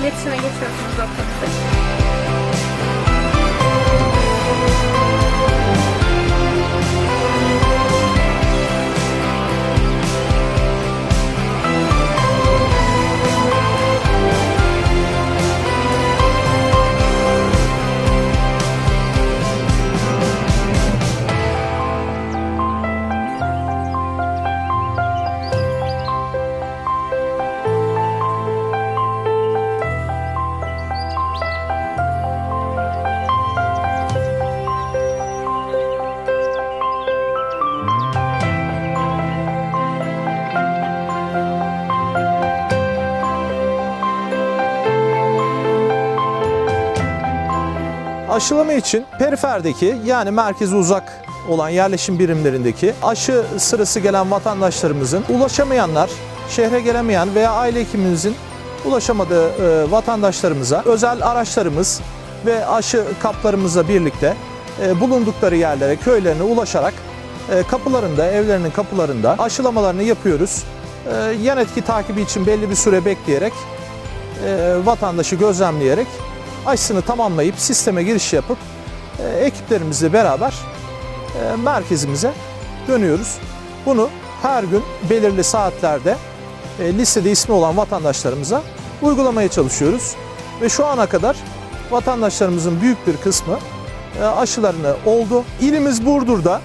iletişime geçiyorsunuz doktorunuzla. Aşılama için periferdeki yani merkezi uzak olan yerleşim birimlerindeki aşı sırası gelen vatandaşlarımızın ulaşamayanlar, şehre gelemeyen veya aile hekimimizin ulaşamadığı e, vatandaşlarımıza özel araçlarımız ve aşı kaplarımızla birlikte e, bulundukları yerlere, köylerine ulaşarak e, kapılarında, evlerinin kapılarında aşılamalarını yapıyoruz. E, yan etki takibi için belli bir süre bekleyerek e, vatandaşı gözlemleyerek aşısını tamamlayıp sisteme giriş yapıp e, ekiplerimizle beraber e, merkezimize dönüyoruz. Bunu her gün belirli saatlerde e, listede ismi olan vatandaşlarımıza uygulamaya çalışıyoruz. Ve şu ana kadar vatandaşlarımızın büyük bir kısmı e, aşılarını oldu. İlimiz Burdur'da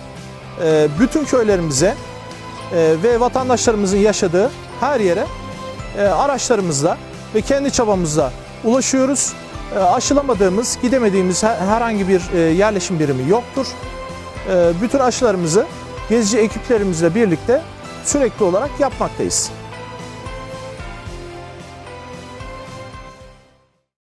e, bütün köylerimize e, ve vatandaşlarımızın yaşadığı her yere e, araçlarımızla ve kendi çabamızla ulaşıyoruz. E, Aşılamadığımız, gidemediğimiz her- herhangi bir e, yerleşim birimi yoktur. E, Bütün aşılarımızı gezici ekiplerimizle birlikte sürekli olarak yapmaktayız.